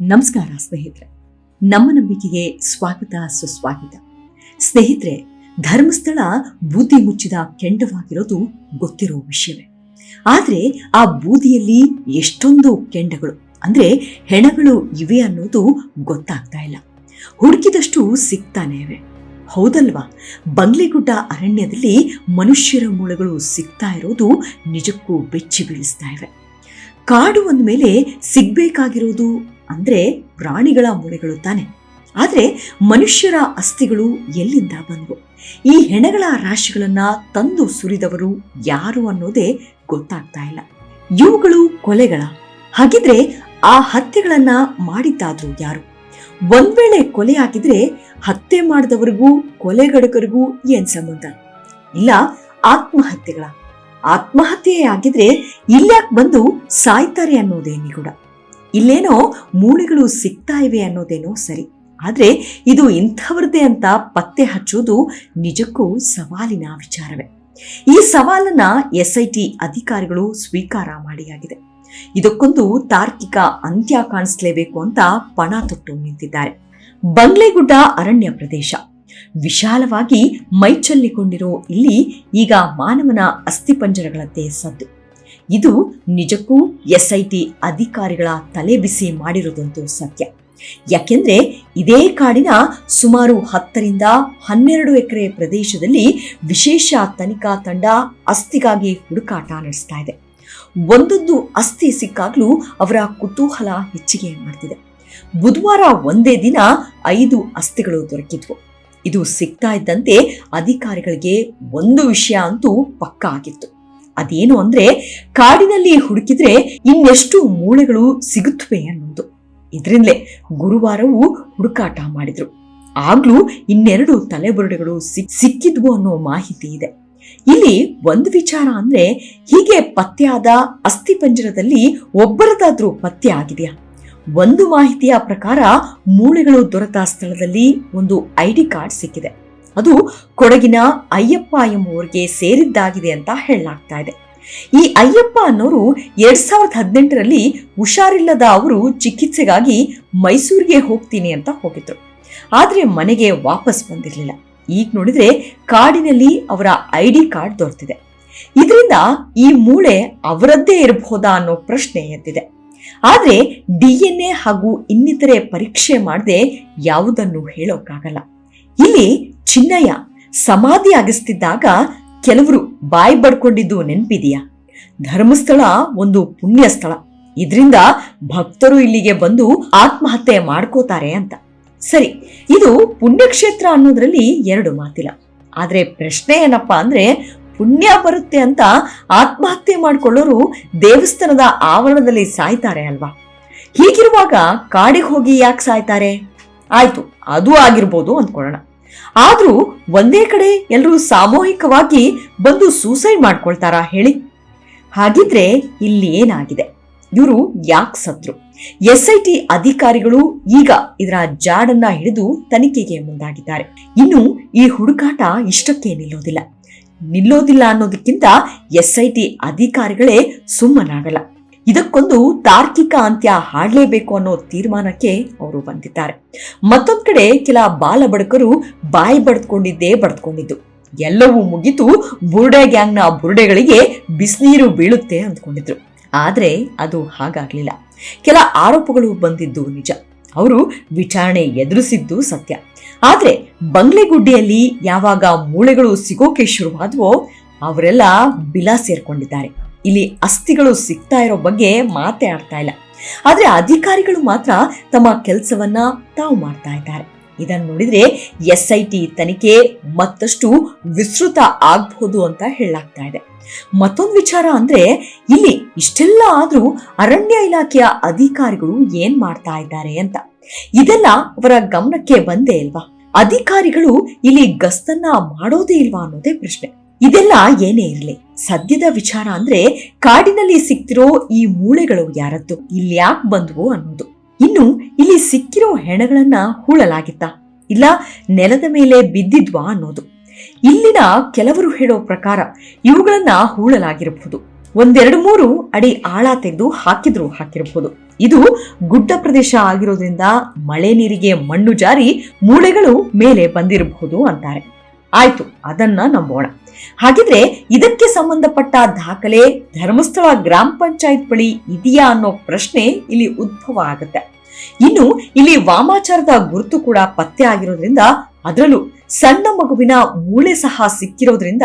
ನಮಸ್ಕಾರ ಸ್ನೇಹಿತರೆ. ನಮ್ಮ ನಂಬಿಕೆಗೆ ಸ್ವಾಗತ, ಸುಸ್ವಾಗತ. ಸ್ನೇಹಿತರೆ, ಧರ್ಮಸ್ಥಳ ಬೂದಿ ಮುಚ್ಚಿದ ಕೆಂಡವಾಗಿರೋದು ಗೊತ್ತಿರೋ ವಿಷಯವೇ. ಆದರೆ ಆ ಬೂದಿಯಲ್ಲಿ ಎಷ್ಟೊಂದು ಕೆಂಡಗಳು, ಅಂದ್ರೆ ಹೆಣಗಳು ಇವೆ ಅನ್ನೋದು ಗೊತ್ತಾಗ್ತಾ ಇಲ್ಲ. ಹುಡುಕಿದಷ್ಟು ಸಿಗ್ತಾನೆ ಇವೆ. ಹೌದಲ್ವಾ? ಬಂಗ್ಲೆಗುಡ್ಡ ಅರಣ್ಯದಲ್ಲಿ ಮನುಷ್ಯರ ಮೂಳೆಗಳು ಸಿಗ್ತಾ ಇರೋದು ನಿಜಕ್ಕೂ ಬೆಚ್ಚಿ ಬೀಳಿಸ್ತಾ ಇವೆ. ಕಾಡು ಅಂದಮೇಲೆ ಸಿಗ್ಬೇಕಾಗಿರೋದು ಅಂದ್ರೆ ಪ್ರಾಣಿಗಳ ಮೂಳೆಗಳು ತಾನೆ. ಆದ್ರೆ ಮನುಷ್ಯರ ಅಸ್ಥಿಗಳು ಎಲ್ಲಿಂದ ಬಂದವು? ಈ ಹೆಣಗಳ ರಾಶಿಗಳನ್ನ ತಂದು ಸುರಿದವರು ಯಾರು ಅನ್ನೋದೇ ಗೊತ್ತಾಗ್ತಾ ಇಲ್ಲ. ಇವುಗಳು ಕೊಲೆಗಳ. ಹಾಗಿದ್ರೆ ಆ ಹತ್ಯೆಗಳನ್ನ ಮಾಡಿದ್ದಾದ್ರು ಯಾರು? ಒಂದ್ ವೇಳೆ ಕೊಲೆ ಆಗಿದ್ರೆ ಹತ್ಯೆ ಮಾಡಿದವರಿಗೂ ಕೊಲೆಗಡಕರಿಗೂ ಏನ್ ಸಂಬಂಧ? ಇಲ್ಲ, ಆತ್ಮಹತ್ಯೆಗಳ. ಆತ್ಮಹತ್ಯೆ ಆಗಿದ್ರೆ ಇಲ್ಯಾಕ್ ಬಂದು ಸಾಯ್ತಾರೆ ಅನ್ನೋದೇ ನಿಗೂಢ. ಇಲ್ಲೇನೋ ಮೂಳೆಗಳು ಸಿಗ್ತಾ ಇವೆ ಅನ್ನೋದೇನೋ ಸರಿ. ಆದ್ರೆ ಇದು ಇಂಥವ್ರದ್ದೇ ಅಂತ ಪತ್ತೆ ಹಚ್ಚೋದು ನಿಜಕ್ಕೂ ಸವಾಲಿನ ವಿಚಾರವೇ. ಈ ಸವಾಲನ್ನ ಎಸ್ ಐ ಟಿ ಅಧಿಕಾರಿಗಳು ಸ್ವೀಕಾರ ಮಾಡಿಯಾಗಿದೆ. ಇದಕ್ಕೊಂದು ತಾರ್ಕಿಕ ಅಂತ್ಯ ಕಾಣಿಸ್ಲೇಬೇಕು ಅಂತ ಪಣ ತೊಟ್ಟು ನಿಂತಿದ್ದಾರೆ. ಬಂಗ್ಲೆಗುಡ್ಡ ಅರಣ್ಯ ಪ್ರದೇಶ. ವಿಶಾಲವಾಗಿ ಮೈಚಲ್ಲಿಕೊಂಡಿರೋ ಇಲ್ಲಿ ಈಗ ಮಾನವನ ಅಸ್ಥಿಪಂಜರಗಳಂತೆ ಸದ್ದು. ಇದು ನಿಜಕ್ಕೂ ಎಸ್ ಐ ಟಿ ಅಧಿಕಾರಿಗಳ ತಲೆ ಬಿಸಿ ಮಾಡಿರೋದಂತೂ ಸತ್ಯ. ಯಾಕೆಂದ್ರೆ ಇದೇ ಕಾಡಿನ ಸುಮಾರು ಹತ್ತರಿಂದ ಹನ್ನೆರಡು ಎಕರೆ ಪ್ರದೇಶದಲ್ಲಿ ವಿಶೇಷ ತನಿಖಾ ತಂಡ ಅಸ್ಥಿಗಾಗಿ ಹುಡುಕಾಟ ನಡೆಸ್ತಾ ಇದೆ. ಒಂದೊಂದು ಅಸ್ಥಿ ಸಿಕ್ಕಾಗ್ಲೂ ಅವರ ಕುತೂಹಲ ಹೆಚ್ಚಿಗೆ ಮಾಡ್ತಿದೆ. ಬುಧವಾರ ಒಂದೇ ದಿನ ಐದು ಅಸ್ಥಿಗಳು ದೊರಕಿದ್ವು. ಇದು ಸಿಗ್ತಾ ಇದ್ದಂತೆ ಅಧಿಕಾರಿಗಳಿಗೆ ಒಂದು ವಿಷಯ ಅಂತೂ ಪಕ್ಕ ಆಗಿತ್ತು. ಅದೇನು ಅಂದ್ರೆ ಕಾಡಿನಲ್ಲಿ ಹುಡುಕಿದ್ರೆ ಇನ್ನೆಷ್ಟು ಮೂಳೆಗಳು ಸಿಗುತ್ತವೆ ಅನ್ನೋದು. ಇದರಿಂದಲೇ ಗುರುವಾರವೂ ಹುಡುಕಾಟ ಮಾಡಿದ್ರು. ಆಗ್ಲೂ ಇನ್ನೆರಡು ತಲೆಬುರುಡೆಗಳು ಸಿಕ್ ಸಿಕ್ಕಿದ್ವು ಅನ್ನೋ ಮಾಹಿತಿ ಇದೆ. ಇಲ್ಲಿ ಒಂದು ವಿಚಾರ ಅಂದ್ರೆ ಹೀಗೆ ಪತ್ತೆಯಾದ ಅಸ್ಥಿಪಂಜರದಲ್ಲಿ ಒಬ್ಬರದಾದ್ರೂ ಪತ್ತೆ ಆಗಿದೆಯಾ ಒಂದು ಮಾಹಿತಿಯ ಪ್ರಕಾರ ಮೂಳೆಗಳು ದೊರೆತ ಸ್ಥಳದಲ್ಲಿ ಒಂದು ಐಡಿ ಕಾರ್ಡ್ ಸಿಕ್ಕಿದೆ. ಅದು ಕೊಡಗಿನ ಅಯ್ಯಪ್ಪ ಎಂಬುವರಿಗೆ ಸೇರಿದ್ದಾಗಿದೆ ಅಂತ ಹೇಳಲಾಗ್ತಾ ಇದೆ. ಈ ಅಯ್ಯಪ್ಪ ಅನ್ನೋರು ಎರಡ್ ಸಾವಿರದ ಹದಿನೆಂಟರಲ್ಲಿ ಹುಷಾರಿಲ್ಲದ ಅವರು ಚಿಕಿತ್ಸೆಗಾಗಿ ಮೈಸೂರಿಗೆ ಹೋಗ್ತೀನಿ ಅಂತ ಹೋಗಿದ್ರು. ಆದ್ರೆ ಮನೆಗೆ ವಾಪಸ್ ಬಂದಿರಲಿಲ್ಲ. ಈಗ ನೋಡಿದ್ರೆ ಕಾಡಿನಲ್ಲಿ ಅವರ ಐಡಿ ಕಾರ್ಡ್ ದೊರೆತಿದೆ. ಇದರಿಂದ ಈ ಮೂಳೆ ಅವರದ್ದೇ ಇರಬಹುದಾ ಅನ್ನೋ ಪ್ರಶ್ನೆ ಎದ್ದಿದೆ. ಆದ್ರೆ ಡಿ ಎನ್ ಎ ಹಾಗೂ ಇನ್ನಿತರೆ ಪರೀಕ್ಷೆ ಮಾಡದೆ ಯಾವುದನ್ನು ಹೇಳೋಕ್ಕಾಗಲ್ಲ. ಇಲ್ಲಿ ಚಿನ್ನಯ್ಯ ಸಮಾಧಿ ಆಗಿಸ್ತಿದ್ದಾಗ ಕೆಲವರು ಬಾಯಿ ಬಡ್ಕೊಂಡಿದ್ದು ನೆನಪಿದೆಯಾ? ಧರ್ಮಸ್ಥಳ ಒಂದು ಪುಣ್ಯ ಸ್ಥಳ ಇದರಿಂದ ಭಕ್ತರು ಇಲ್ಲಿಗೆ ಬಂದು ಆತ್ಮಹತ್ಯೆ ಮಾಡ್ಕೋತಾರೆ ಅಂತ. ಸರಿ, ಇದು ಪುಣ್ಯಕ್ಷೇತ್ರ ಅನ್ನೋದ್ರಲ್ಲಿ ಎರಡು ಮಾತಿಲ್ಲ. ಆದ್ರೆ ಪ್ರಶ್ನೆ ಏನಪ್ಪಾ ಅಂದ್ರೆ ಪುಣ್ಯ ಬರುತ್ತೆ ಅಂತ ಆತ್ಮಹತ್ಯೆ ಮಾಡಿಕೊಳ್ಳೋರು ದೇವಸ್ಥಾನದ ಆವರಣದಲ್ಲಿ ಸಾಯ್ತಾರೆ ಅಲ್ವಾ? ಹೀಗಿರುವಾಗ ಕಾಡಿಗೆ ಹೋಗಿ ಯಾಕೆ ಸಾಯ್ತಾರೆ? ಆಯ್ತು, ಅದು ಆಗಿರ್ಬೋದು ಅಂದ್ಕೊಳ್ಳೋಣ ಆದ್ರೂ ಒಂದೇ ಕಡೆ ಎಲ್ಲರೂ ಸಾಮೂಹಿಕವಾಗಿ ಬಂದು ಸೂಸೈಡ್ ಮಾಡ್ಕೊಳ್ತಾರಾ ಹೇಳಿ? ಹಾಗಿದ್ರೆ ಇಲ್ಲಿ ಏನಾಗಿದೆ? ಇವರು ಯಾಕೆ ಸತ್ರು? ಎಸ್ ಐ ಟಿ ಅಧಿಕಾರಿಗಳು ಈಗ ಇದರ ಜಾಡನ್ನ ಹಿಡಿದು ತನಿಖೆಗೆ ಮುಂದಾಗಿದ್ದಾರೆ. ಇನ್ನು ಈ ಹುಡುಕಾಟ ಇಷ್ಟಕ್ಕೆ ನಿಲ್ಲೋದಿಲ್ಲ. ನಿಲ್ಲೋದಿಲ್ಲ ಅನ್ನೋದಕ್ಕಿಂತ ಎಸ್ ಐ ಟಿ ಅಧಿಕಾರಿಗಳೇ ಸುಮ್ಮನಾಗಲ್ಲ. ಇದಕ್ಕೊಂದು ತಾರ್ಕಿಕ ಅಂತ್ಯ ಹಾಡಲೇಬೇಕು ಅನ್ನೋ ತೀರ್ಮಾನಕ್ಕೆ ಅವರು ಬಂದಿದ್ದಾರೆ. ಮತ್ತೊಂದು ಕಡೆ ಕೆಲ ಬಾಲ ಬಡಕರು ಬಾಯಿ ಬಡ್ಕೊಂಡಿದ್ದೇ ಬಡ್ಕೊಂಡಿದ್ದು ಎಲ್ಲವೂ ಮುಗಿತು ಬುರುಡೆ ಗ್ಯಾಂಗ್ನ ಬುರುಡೆಗಳಿಗೆ ಬಿಸಿನೀರು ಬೀಳುತ್ತೆ ಅಂದ್ಕೊಂಡಿದ್ರು. ಆದ್ರೆ ಅದು ಹಾಗಾಗ್ಲಿಲ್ಲ. ಕೆಲ ಆರೋಪಗಳು ಬಂದಿದ್ದು ನಿಜ. ಅವರು ವಿಚಾರಣೆ ಎದುರಿಸಿದ್ದು ಸತ್ಯ. ಆದ್ರೆ ಬಂಗ್ಲೆಗುಡ್ಡೆಯಲ್ಲಿ ಯಾವಾಗ ಮೂಳೆಗಳು ಸಿಗೋಕೆ ಶುರುವಾದವೋ ಅವರೆಲ್ಲ ಬಿಲ ಸೇರ್ಕೊಂಡಿದ್ದಾರೆ. ಇಲ್ಲಿ ಅಸ್ಥಿಗಳು ಸಿಗ್ತಾ ಇರೋ ಬಗ್ಗೆ ಮಾತೇ ಆಡ್ತಾ ಇಲ್ಲ. ಆದ್ರೆ ಅಧಿಕಾರಿಗಳು ಮಾತ್ರ ತಮ್ಮ ಕೆಲಸವನ್ನ ತಾವು ಮಾಡ್ತಾ ಇದ್ದಾರೆ. ಇದನ್ನು ನೋಡಿದ್ರೆ ಎಸ್ ಐ ಟಿ ತನಿಖೆ ಮತ್ತಷ್ಟು ವಿಸ್ತೃತ ಆಗ್ಬಹುದು ಅಂತ ಹೇಳಲಾಗ್ತಾ ಇದೆ. ಮತ್ತೊಂದು ವಿಚಾರ ಅಂದ್ರೆ ಇಲ್ಲಿ ಇಷ್ಟೆಲ್ಲ ಆದ್ರೂ ಅರಣ್ಯ ಇಲಾಖೆಯ ಅಧಿಕಾರಿಗಳು ಏನ್ ಮಾಡ್ತಾ ಇದ್ದಾರೆ ಅಂತ. ಇದೆಲ್ಲ ಅವರ ಗಮನಕ್ಕೆ ಬಂದೇ ಇಲ್ವಾ? ಅಧಿಕಾರಿಗಳು ಇಲ್ಲಿ ಗಸ್ತನ್ನ ಮಾಡೋದೇ ಇಲ್ವಾ ಅನ್ನೋದೇ ಪ್ರಶ್ನೆ. ಇದೆಲ್ಲ ಏನೇ ಇರಲಿ, ಸದ್ಯದ ವಿಚಾರ ಅಂದ್ರೆ ಕಾಡಿನಲ್ಲಿ ಸಿಕ್ತಿರೋ ಈ ಮೂಳೆಗಳು ಯಾರದ್ದು, ಇಲ್ಲಿ ಯಾಕೆ ಬಂದ್ವು ಅನ್ನೋದು. ಇನ್ನು ಇಲ್ಲಿ ಸಿಕ್ಕಿರೋ ಹೆಣಗಳನ್ನ ಹೂಳಲಾಗಿತ್ತ? ಇಲ್ಲ ನೆಲದ ಮೇಲೆ ಬಿದ್ದಿದ್ವಾ ಅನ್ನೋದು. ಇಲ್ಲಿನ ಕೆಲವರು ಹೇಳೋ ಪ್ರಕಾರ ಇವುಗಳನ್ನ ಹೂಳಲಾಗಿರಬಹುದು ಒಂದೆರಡು ಮೂರು ಅಡಿ ಆಳ ತೆಗೆದು ಹಾಕಿದ್ರು ಹಾಕಿರಬಹುದು ಇದು ಗುಡ್ಡ ಪ್ರದೇಶ ಆಗಿರೋದ್ರಿಂದ ಮಳೆ ನೀರಿಗೆ ಮಣ್ಣು ಜಾರಿ ಮೂಳೆಗಳು ಮೇಲೆ ಬಂದಿರಬಹುದು ಅಂತಾರೆ. ಆಯ್ತು, ಅದನ್ನ ನಂಬೋಣ. ಹಾಗಿದ್ರೆ ಇದಕ್ಕೆ ಸಂಬಂಧಪಟ್ಟ ದಾಖಲೆ ಧರ್ಮಸ್ಥಳ ಗ್ರಾಮ ಪಂಚಾಯತ್ ಬಳಿ ಇದೆಯಾ ಅನ್ನೋ ಪ್ರಶ್ನೆ ಇಲ್ಲಿ ಉದ್ಭವ ಆಗುತ್ತೆ. ಇನ್ನು ಇಲ್ಲಿ ವಾಮಾಚಾರದ ಗುರುತು ಕೂಡ ಪತ್ತೆ ಆಗಿರೋದ್ರಿಂದ ಅದರಲ್ಲೂ ಸಣ್ಣ ಮಗುವಿನ ಮೂಳೆ ಸಹ ಸಿಕ್ಕಿರೋದ್ರಿಂದ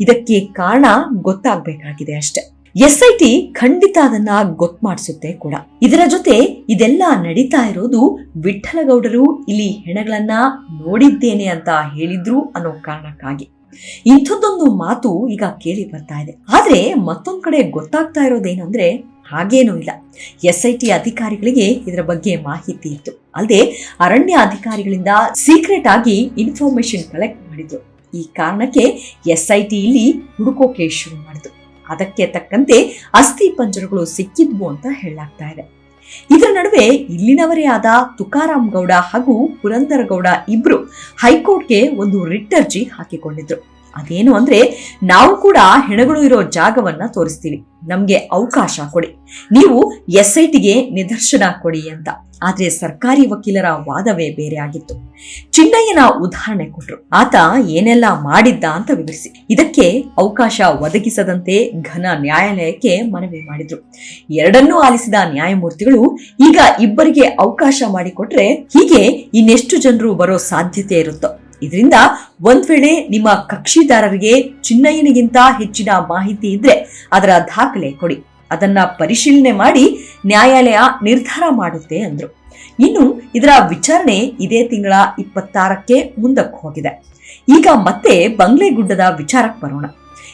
ಇದಕ್ಕೆ ಕಾರಣ ಗೊತ್ತಾಗಬೇಕಾಗಿದೆ ಅಷ್ಟೆ. ಎಸ್ ಐ ಟಿ ಖಂಡಿತ ಅದನ್ನ ಗೊತ್ತು ಮಾಡಿಸುತ್ತೆ ಕೂಡ. ಇದರ ಜೊತೆ ಇದೆಲ್ಲ ನಡೀತಾ ಇರೋದು ವಿಠಲಗೌಡರು ಇಲ್ಲಿ ಹೆಣಗಳನ್ನ ನೋಡಿದ್ದೇನೆ ಅಂತ ಹೇಳಿದ್ರು ಅನ್ನೋ ಕಾರಣಕ್ಕಾಗಿ. ಇಂಥದ್ದೊಂದು ಮಾತು ಈಗ ಕೇಳಿ ಬರ್ತಾ ಇದೆ. ಆದ್ರೆ ಮತ್ತೊಂದ್ ಕಡೆ ಗೊತ್ತಾಗ್ತಾ ಇರೋದೇನಂದ್ರೆ ಹಾಗೇನೂ ಇಲ್ಲ. ಎಸ್ ಐ ಟಿ ಅಧಿಕಾರಿಗಳಿಗೆ ಇದರ ಬಗ್ಗೆ ಮಾಹಿತಿ ಇತ್ತು. ಅಲ್ಲದೆ ಅರಣ್ಯ ಅಧಿಕಾರಿಗಳಿಂದ ಸೀಕ್ರೆಟ್ ಆಗಿ ಇನ್ಫಾರ್ಮೇಶನ್ ಕಲೆಕ್ಟ್ ಮಾಡಿದ್ರು. ಈ ಕಾರಣಕ್ಕೆ ಎಸ್ ಐ ಟಿ ಇಲ್ಲಿ ಹುಡುಕೋಕೆ ಶುರು ಮಾಡಿದ್ರು. ಅದಕ್ಕೆ ತಕ್ಕಂತೆ ಅಸ್ಥಿ ಪಂಜರಗಳು ಸಿಕ್ಕಿದ್ವು ಅಂತ ಹೇಳಲಾಗ್ತಾ ಇದೆ. ಇದರ ನಡುವೆ ಇಲ್ಲಿನವರೇ ಆದ ತುಕಾರಾಮ್ ಗೌಡ ಹಾಗೂ ಪುರಂದರಗೌಡ ಇಬ್ರು ಹೈಕೋರ್ಟ್ಗೆ ಒಂದು ರಿಟ್ ಅರ್ಜಿ ಹಾಕಿಕೊಂಡಿದ್ರು. ಅದೇನು ಅಂದ್ರೆ ನಾವು ಕೂಡ ಹೆಣಗಳು ಇರೋ ಜಾಗವನ್ನ ತೋರಿಸ್ತೀವಿ. ನಮ್ಗೆ ಅವಕಾಶ ಕೊಡಿ. ನೀವು ಎಸ್ ಐ ನಿದರ್ಶನ ಕೊಡಿ ಅಂತ. ಆದ್ರೆ ಸರ್ಕಾರಿ ವಕೀಲರ ವಾದವೇ ಬೇರೆ ಆಗಿತ್ತು. ಚಿನ್ನಯ್ಯನ ಉದಾಹರಣೆ ಕೊಟ್ರು. ಆತ ಏನೆಲ್ಲ ಮಾಡಿದ್ದ ಅಂತ ವಿವರಿಸಿ. ಇದಕ್ಕೆ ಅವಕಾಶ ಒದಗಿಸದಂತೆ ಘನ ನ್ಯಾಯಾಲಯಕ್ಕೆ ಮನವಿ ಮಾಡಿದ್ರು. ಎರಡನ್ನೂ ಆಲಿಸಿದ ನ್ಯಾಯಮೂರ್ತಿಗಳು ಈಗ ಇಬ್ಬರಿಗೆ ಅವಕಾಶ ಮಾಡಿಕೊಟ್ರೆ ಹೀಗೆ ಇನ್ನೆಷ್ಟು ಜನರು ಬರೋ ಸಾಧ್ಯತೆ ಇರುತ್ತೋ? ಇದರಿಂದ ಒಂದ್ ವೇಳೆ ನಿಮ್ಮ ಕಕ್ಷಿದಾರರಿಗೆ ಚಿನ್ನಯ್ಯನಿಗಿಂತ ಹೆಚ್ಚಿನ ಮಾಹಿತಿ ಇದ್ರೆ ಅದರ ದಾಖಲೆ ಕೊಡಿ. ಅದನ್ನ ಪರಿಶೀಲನೆ ಮಾಡಿ ನ್ಯಾಯಾಲಯ ನಿರ್ಧಾರ ಮಾಡುತ್ತೆ ಅಂದ್ರು. ಇನ್ನು ಇದರ ವಿಚಾರಣೆ ಇದೇ ತಿಂಗಳ ಇಪ್ಪತ್ತಾರಕ್ಕೆ ಮುಂದಕ್ಕೆ ಹೋಗಿದೆ. ಈಗ ಮತ್ತೆ ಬಂಗ್ಲೆಗುಡ್ಡದ ವಿಚಾರಕ್ಕೆ ಬರೋಣ.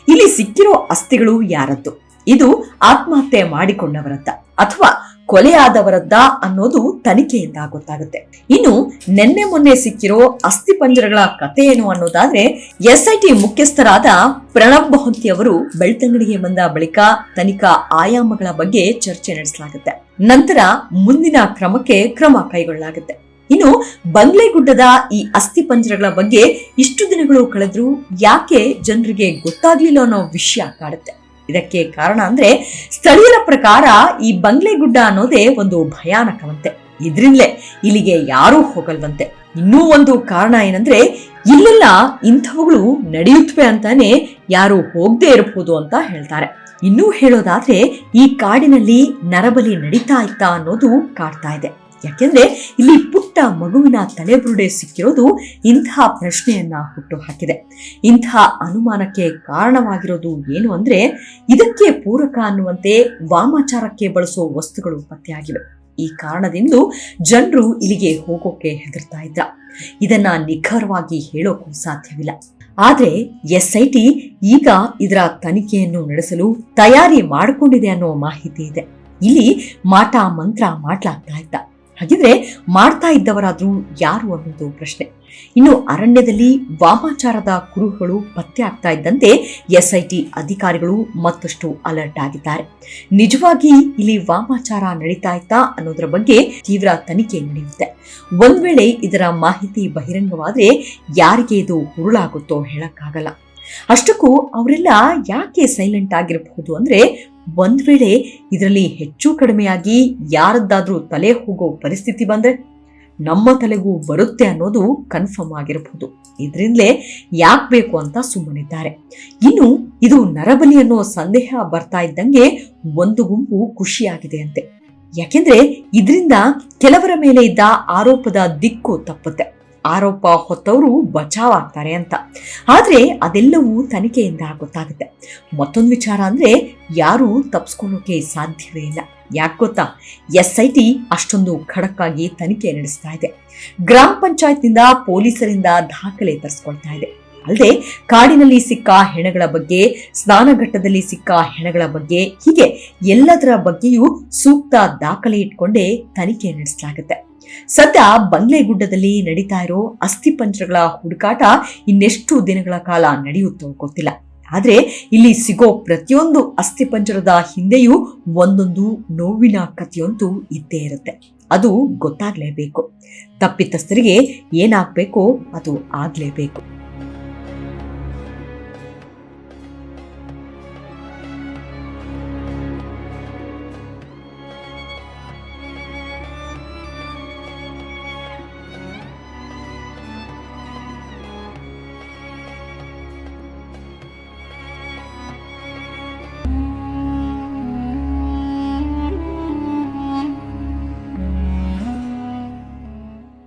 ಇಲ್ಲಿ ಸಿಕ್ಕಿರೋ ಅಸ್ಥಿಗಳು ಯಾರದ್ದು? ಇದು ಆತ್ಮಹತ್ಯೆ ಮಾಡಿಕೊಂಡವರದ್ದ ಅಥವಾ ಕೊಲೆಯಾದವರದ್ದ ಅನ್ನೋದು ತನಿಖೆಯಿಂದ ಗೊತ್ತಾಗುತ್ತೆ ಇನ್ನು ನಿನ್ನೆ ಮೊನ್ನೆ ಸಿಕ್ಕಿರೋ ಅಸ್ಥಿ ಪಂಜರಗಳ ಕಥೆ ಏನು ಅನ್ನೋದಾದ್ರೆ ಎಸ್ ಐ ಟಿ ಮುಖ್ಯಸ್ಥರಾದ ಪ್ರಣಬ್ ಮೊಹಂತಿ ಅವರು ಬೆಳ್ತಂಗಡಿಗೆ ಬಂದ ಬಳಿಕ ತನಿಖಾ ಆಯಾಮಗಳ ಬಗ್ಗೆ ಚರ್ಚೆ ನಡೆಸಲಾಗುತ್ತೆ. ನಂತರ ಮುಂದಿನ ಕ್ರಮಕ್ಕೆ ಕ್ರಮ ಕೈಗೊಳ್ಳಲಾಗುತ್ತೆ. ಇನ್ನು ಬಂಗ್ಲೆಗುಡ್ಡದ ಈ ಅಸ್ಥಿ ಪಂಜರಗಳ ಬಗ್ಗೆ ಇಷ್ಟು ದಿನಗಳು ಕಳೆದ್ರೂ ಯಾಕೆ ಜನರಿಗೆ ಗೊತ್ತಾಗ್ಲಿಲ್ಲ ಅನ್ನೋ ವಿಷಯ ಕಾಡುತ್ತೆ. ಇದಕ್ಕೆ ಕಾರಣ ಅಂದ್ರೆ ಸ್ಥಳೀಯರ ಪ್ರಕಾರ ಈ ಬಂಗ್ಲೆಗುಡ್ಡ ಅನ್ನೋದೇ ಒಂದು ಭಯಾನಕವಂತೆ. ಇದ್ರಿಂದಲೇ ಇಲ್ಲಿಗೆ ಯಾರೂ ಹೋಗಲ್ವಂತೆ. ಇನ್ನೂ ಒಂದು ಕಾರಣ ಏನಂದ್ರೆ ಇಲ್ಲೆಲ್ಲ ಇಂಥವುಗಳು ನಡೆಯುತ್ತವೆ ಅಂತಾನೆ ಯಾರು ಹೋಗದೆ ಇರಬಹುದು ಅಂತ ಹೇಳ್ತಾರೆ. ಇನ್ನೂ ಹೇಳೋದಾದ್ರೆ ಈ ಕಾಡಿನಲ್ಲಿ ನರಬಲಿ ನಡೀತಾ ಇತ್ತಾ ಅನ್ನೋದು ಕಾಡ್ತಾ ಇದೆ. ಯಾಕೆಂದ್ರೆ ಇಲ್ಲಿ ಪುಟ್ಟ ಮಗುವಿನ ತಲೆಬುರುಡೆ ಸಿಕ್ಕಿರೋದು ಇಂತಹ ಪ್ರಶ್ನೆಯನ್ನ ಹುಟ್ಟು ಹಾಕಿದೆ ಇಂತಹ ಅನುಮಾನಕ್ಕೆ ಕಾರಣವಾಗಿರೋದು ಏನು ಅಂದ್ರೆ ಇದಕ್ಕೆ ಪೂರಕ ಅನ್ನುವಂತೆ ವಾಮಾಚಾರಕ್ಕೆ ಬಳಸೋ ವಸ್ತುಗಳು ಪತ್ತೆಯಾಗಿವೆ. ಈ ಕಾರಣದಿಂದ ಜನರು ಇಲ್ಲಿಗೆ ಹೋಗೋಕೆ ಹೆದರ್ತಾ ಇದ್ದ ಇದನ್ನ ನಿಖರವಾಗಿ ಹೇಳೋಕ್ಕೂ ಸಾಧ್ಯವಿಲ್ಲ. ಆದ್ರೆ ಎಸ್ ಐ ಟಿ ಈಗ ಇದರ ತನಿಖೆಯನ್ನು ನಡೆಸಲು ತಯಾರಿ ಮಾಡಿಕೊಂಡಿದೆ ಅನ್ನೋ ಮಾಹಿತಿ ಇದೆ. ಇಲ್ಲಿ ಮಾಟ ಮಂತ್ರ ಮಾಡ್ಲಾಗ್ತಾ ಇದ್ದ. ಹಾಗಿದ್ರೆ ಮಾಡ್ತಾ ಇದ್ದವರಾದ್ರೂ ಯಾರು ಅನ್ನೋದು ಪ್ರಶ್ನೆ. ಇನ್ನು ಅರಣ್ಯದಲ್ಲಿ ವಾಮಾಚಾರದ ಕುರುಹುಗಳು ಪತ್ತೆ ಆಗ್ತಾ ಇದ್ದಂತೆ ಎಸ್ಐಟಿ ಅಧಿಕಾರಿಗಳು ಮತ್ತಷ್ಟು ಅಲರ್ಟ್ ಆಗಿದ್ದಾರೆ. ನಿಜವಾಗಿ ಇಲ್ಲಿ ವಾಮಾಚಾರ ನಡೀತಾ ಇತ್ತಾ ಅನ್ನೋದರ ಬಗ್ಗೆ ತೀವ್ರ ತನಿಖೆ ನಡೆಯುತ್ತೆ. ಒಂದ್ ವೇಳೆ ಇದರ ಮಾಹಿತಿ ಬಹಿರಂಗವಾದ್ರೆ ಯಾರಿಗೆ ಇದು ಹುರುಳಾಗುತ್ತೋ ಹೇಳಕ್ಕಾಗಲ್ಲ. ಅಷ್ಟಕ್ಕೂ ಅವರೆಲ್ಲ ಯಾಕೆ ಸೈಲೆಂಟ್ ಆಗಿರಬಹುದು ಅಂದ್ರೆ ಒಂದ್ ವೇಳೆ ಇದರಲ್ಲಿ ಹೆಚ್ಚು ಕಡಿಮೆಯಾಗಿ ಯಾರದ್ದಾದ್ರೂ ತಲೆ ಹೋಗೋ ಪರಿಸ್ಥಿತಿ ಬಂದ್ರೆ ನಮ್ಮ ತಲೆಗೂ ಬರುತ್ತೆ ಅನ್ನೋದು ಕನ್ಫರ್ಮ್ ಆಗಿರಬಹುದು ಇದರಿಂದಲೇ ಯಾಕೆ ಬೇಕು ಅಂತ ಸುಮ್ಮನಿದ್ದಾರೆ. ಇನ್ನು ಇದು ನರಬಲಿ ಅನ್ನೋ ಸಂದೇಹ ಬರ್ತಾ ಇದ್ದಂಗೆ ಒಂದು ಗುಂಪು ಖುಷಿಯಾಗಿದೆ ಅಂತೆ. ಯಾಕೆಂದ್ರೆ ಇದರಿಂದ ಕೆಲವರ ಮೇಲೆ ಇದ್ದ ಆರೋಪದ ದಿಕ್ಕು ತಪ್ಪುತ್ತೆ. ಆರೋಪ ಹೊತ್ತವರು ಬಚಾವ್ ಆಗ್ತಾರೆ ಅಂತ. ಆದ್ರೆ ಅದೆಲ್ಲವೂ ತನಿಖೆಯಿಂದ ಗೊತ್ತಾಗುತ್ತೆ. ಮತ್ತೊಂದು ವಿಚಾರ ಅಂದ್ರೆ ಯಾರು ತಪ್ಪಿಸ್ಕೊಳ್ಳೋಕೆ ಸಾಧ್ಯವೇ ಇಲ್ಲ. ಯಾಕೆ ಗೊತ್ತಾ? ಎಸ್ ಐ ಟಿ ಅಷ್ಟೊಂದು ಖಡಕ್ಕಾಗಿ ತನಿಖೆ ನಡೆಸ್ತಾ ಇದೆ. ಗ್ರಾಮ ಪಂಚಾಯತ್ನಿಂದ ಪೊಲೀಸರಿಂದ ದಾಖಲೆ ತರಿಸ್ಕೊಳ್ತಾ ಇದೆ. ಅಲ್ಲದೆ ಕಾಡಿನಲ್ಲಿ ಸಿಕ್ಕ ಹೆಣಗಳ ಬಗ್ಗೆ ಸ್ನಾನಘಟ್ಟದಲ್ಲಿ ಸಿಕ್ಕ ಹೆಣಗಳ ಬಗ್ಗೆ, ಹೀಗೆ ಎಲ್ಲದರ ಬಗ್ಗೆಯೂ ಸೂಕ್ತ ದಾಖಲೆ ಇಟ್ಕೊಂಡೇ ತನಿಖೆ ನಡೆಸಲಾಗುತ್ತೆ. ಸದ್ಯ ಬಂಗ್ಲೆಗುಡ್ಡದಲ್ಲಿ ನಡೀತಾ ಇರೋ ಅಸ್ಥಿಪಂಜರಗಳ ಹುಡುಕಾಟ ಇನ್ನೆಷ್ಟು ದಿನಗಳ ಕಾಲ ನಡೆಯುತ್ತೋ ಗೊತ್ತಿಲ್ಲ. ಆದ್ರೆ ಇಲ್ಲಿ ಸಿಗೋ ಪ್ರತಿಯೊಂದು ಅಸ್ಥಿಪಂಜರದ ಹಿಂದೆಯೂ ಒಂದೊಂದು ನೋವಿನ ಕಥೆಯೊಂದು ಇದ್ದೇ ಇರುತ್ತೆ. ಅದು ಗೊತ್ತಾಗ್ಲೇಬೇಕು. ತಪ್ಪಿತಸ್ಥರಿಗೆ ಏನಾಗಬೇಕೋ ಅದು ಆಗ್ಲೇಬೇಕು.